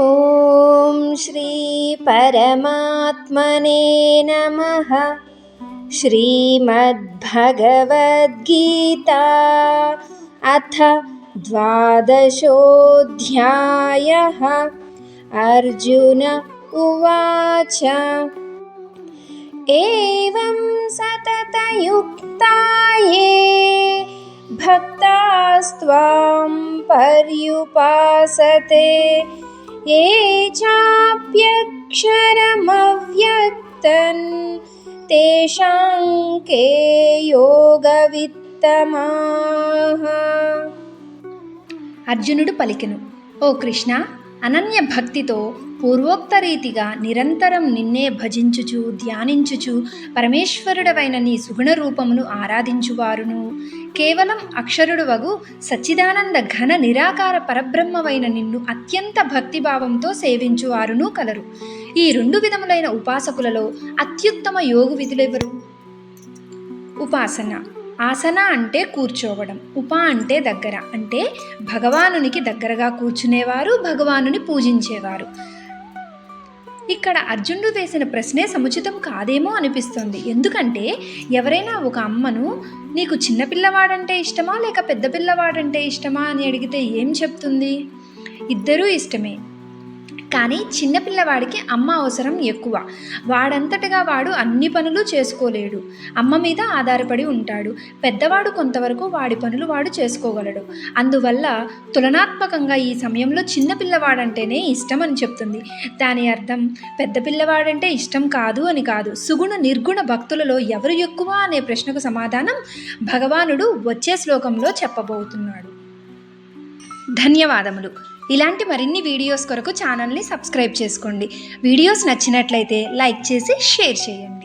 ॐ श्रीपरमात्मने नमः। श्रीमद्भगवद्गीता अथ द्वादशोऽध्यायः। अर्जुन उवाच। एवं सततयुक्ता ये भक्तास्त्वां पर्युपासते ये चाप्यक्षरमव्यक्तं तेषां के योगवित्तमाः అర్జునుడు పలికెను ఓ కృష్ణ అనన్య భక్తితో పూర్వోక్త రీతిగా నిరంతరం నిన్నే భజించుచు ధ్యానించుచు పరమేశ్వరుడవైన నీ సుగుణ రూపమును ఆరాధించువారును. కేవలం అక్షరుడు వగు సచ్చిదానంద ఘన నిరాకార పరబ్రహ్మవైన నిన్ను అత్యంత భక్తిభావంతో సేవించువారును కలరు. ఈ రెండు విధములైన ఉపాసకులలో అత్యుత్తమ యోగు విధులెవరు ఉపాసన. ఆసన అంటే కూర్చోవడం ఉప అంటే దగ్గర అంటే భగవానునికి దగ్గరగా కూర్చునేవారు భగవానుని పూజించేవారు. ఇక్కడ అర్జునుడు వేసిన ప్రశ్నే సముచితం కాదేమో అనిపిస్తుంది. ఎందుకంటే ఎవరైనా ఒక అమ్మను నీకు చిన్నపిల్లవాడంటే ఇష్టమా? లేక పెద్ద పిల్లవాడంటే ఇష్టమా? అని అడిగితే ఏం చెప్తుంది? ఇద్దరూ ఇష్టమే. కానీ చిన్నపిల్లవాడికి అమ్మ అవసరం ఎక్కువ. వాడంతటగా వాడు అన్ని పనులు చేసుకోలేడు. అమ్మ మీద ఆధారపడి ఉంటాడు. పెద్దవాడు కొంతవరకు వాడి పనులు వాడు చేసుకోగలడు. అందువల్ల తులనాత్మకంగా ఈ సమయంలో చిన్నపిల్లవాడంటేనే ఇష్టం అని చెప్తుంది. దాని అర్థం పెద్ద పిల్లవాడంటే ఇష్టం కాదు అని కాదు. సుగుణ నిర్గుణ భక్తులలో ఎవరు ఎక్కువ అనే ప్రశ్నకు సమాధానం భగవానుడు వచ్చే శ్లోకంలో చెప్పబోతున్నాడు. ధన్యవాదములు. ఇలాంటి మరిన్ని వీడియోస్ కొరకు ఛానల్ని సబ్స్క్రైబ్ చేసుకోండి. వీడియోస్ నచ్చినట్లయితే లైక్ చేసి షేర్ చేయండి.